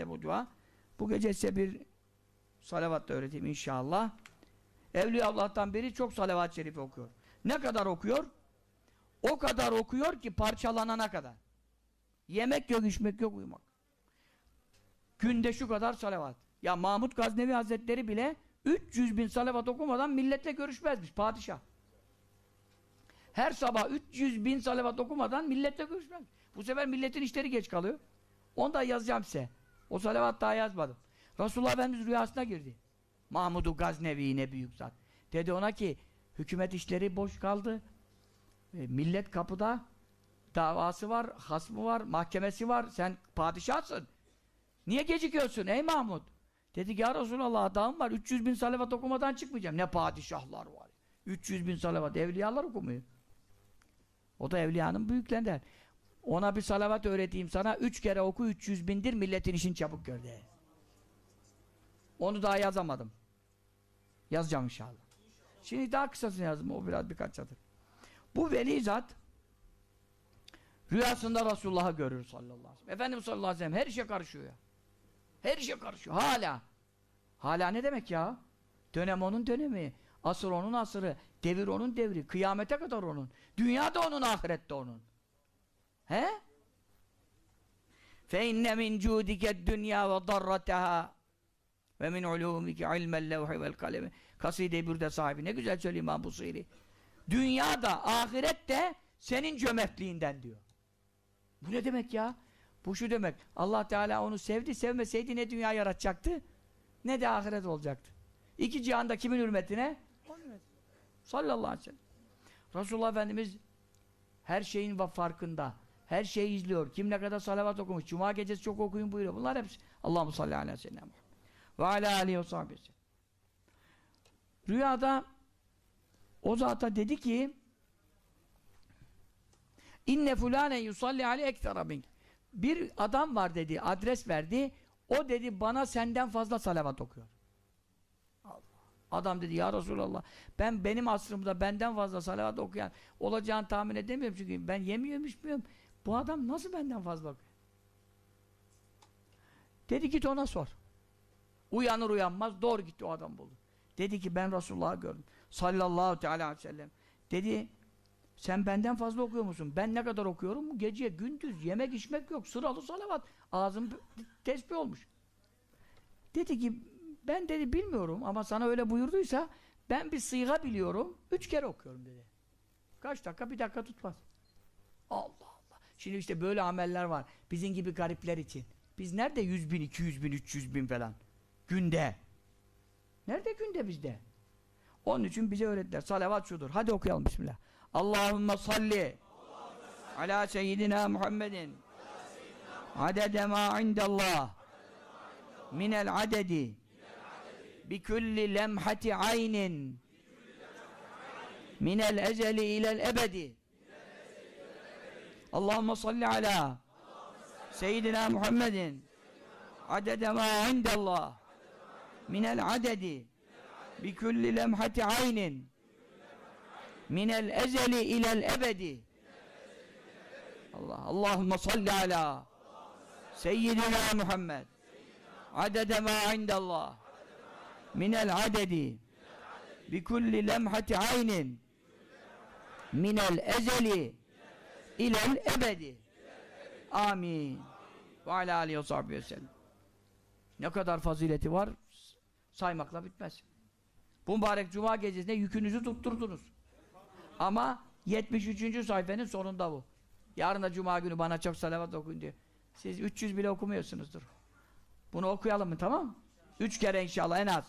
gecede bu dua. Bu gece size bir salavat da öğreteyim inşallah. Evliya Allah'tan biri çok salavat-ı şerifi okuyor. Ne kadar okuyor? O kadar okuyor ki parçalanana kadar. Yemek yok, içmek yok, uyumak. Günde şu kadar salavat. Ya Mahmud Gaznevi Hazretleri bile 300 bin salavat okumadan milletle görüşmezmiş padişah. Her sabah 300 bin salavat okumadan milletle görüşmez. Bu sefer milletin işleri geç kalıyor. Onu da yazacağım size. O salavat daha yazmadım. Resulullah Efendimiz rüyasına girdi. Mahmud-u Gaznevi ne büyük zat. Dedi ona ki hükümet işleri boş kaldı. E, millet kapıda davası var, hasmı var, mahkemesi var. Sen padişahsın. Niye gecikiyorsun ey Mahmud? Dedi ki ya Resulallah adamım var. 300 bin salavat okumadan çıkmayacağım. Ne padişahlar var. 300 bin salavat. Evliyalar okumuyor. O da evliyanın büyüklerinden. Ona bir salavat öğreteyim sana. Üç kere oku 300 bindir milletin işini çabuk gör de. Onu daha yazamadım. Yazacağım inşallah. Şimdi daha kısasını yazdım. O biraz birkaç satır. Bu veli zat rüyasında Resulullah'ı görür sallallahu aleyhi ve sellem. Efendimiz sallallahu aleyhi ve sellem her işe karışıyor ya. Her işe karışıyor. Hala. Hala ne demek ya? Dönem onun dönemi. Asır onun asırı. Devir onun devri. Kıyamete kadar onun. Dünya da onun, ahirette onun. He? Fe inne min cudike dünya ve darrateha. Ve min ulumike ilmel levhi vel kalemi. Kaside bir de sahibi. Ne güzel söylüyor İmam Busiri dünya da ahiret de senin cömertliğinden diyor. Bu ne demek ya? Bu şu demek. Allah Teala onu sevdi sevmeseydi ne dünya yaratacaktı ne de ahiret olacaktı. İki cihanda kimin hürmetine sallallahu aleyhi ve sellem. Resulullah Efendimiz her şeyin farkında. Her şeyi izliyor. Kim ne kadar salavat okumuş. Cuma gecesi çok okuyun buyuruyor. Bunlar hepsi. Allahu salli aleyhi ve sellem. Ve alâ aleyhi ve sahibi Rüyada o zata dedi ki inne fulâne yusalli aleyhi ektara mink bir adam var dedi, adres verdi o dedi bana senden fazla salavat okuyor. Adam dedi ya Resulallah ben benim asrımda benden fazla salavat okuyan olacağını tahmin edemiyorum çünkü ben yemiyorum içmiyorum. Bu adam nasıl benden fazla okuyor? Dedi git ona sor. Uyanır uyanmaz doğru gitti o adam buldu. Dedi ki ben Resulullah'ı gördüm. Sallallahu teala aleyhi ve sellem. Dedi sen benden fazla okuyor musun? Ben ne kadar okuyorum? Gece, gündüz, yemek içmek yok. Sıralı salavat. Ağzım tesbih olmuş. Dedi ki ben dedi bilmiyorum ama sana öyle buyurduysa ben bir sıyga biliyorum. Üç kere okuyorum dedi. Kaç dakika? Bir dakika tutmaz. Allah. Şimdi işte böyle ameller var. Bizim gibi garipler için. Biz nerede yüz bin, iki yüz bin, üç yüz bin falan? Günde. Nerede günde bizde? Onun için bize öğrettiler. Salavat şudur. Hadi okuyalım Bismillah. Allahümme salli ala seyyidina Muhammedin adede ma indallah minel adedi bi kulli lemhati aynin minel ezeli ilel ebedi Allahümme salli ala seyyidina Muhammedin. Adede ma indallah. Minel adedi bi kulli lemhati aynin. Minel ezeli ilel ebedi. Allah Allahümme salli ala seyyidina Muhammed. Adede ma indallah. Minel adedi bi kulli lemhati aynin. Minel ezeli ilel ebedi amin ve ala aleyhi ve sahbihi ve sellem ne kadar fazileti var saymakla bitmez. Bu mübarek cuma gecesinde yükünüzü tutturdunuz. Ama 73. sayfanın sonunda bu. Yarın da cuma günü bana çok salavat okuyun diyor. Siz 300 bile okumuyorsunuzdur. Bunu okuyalım mı tamam? Üç kere inşallah en az.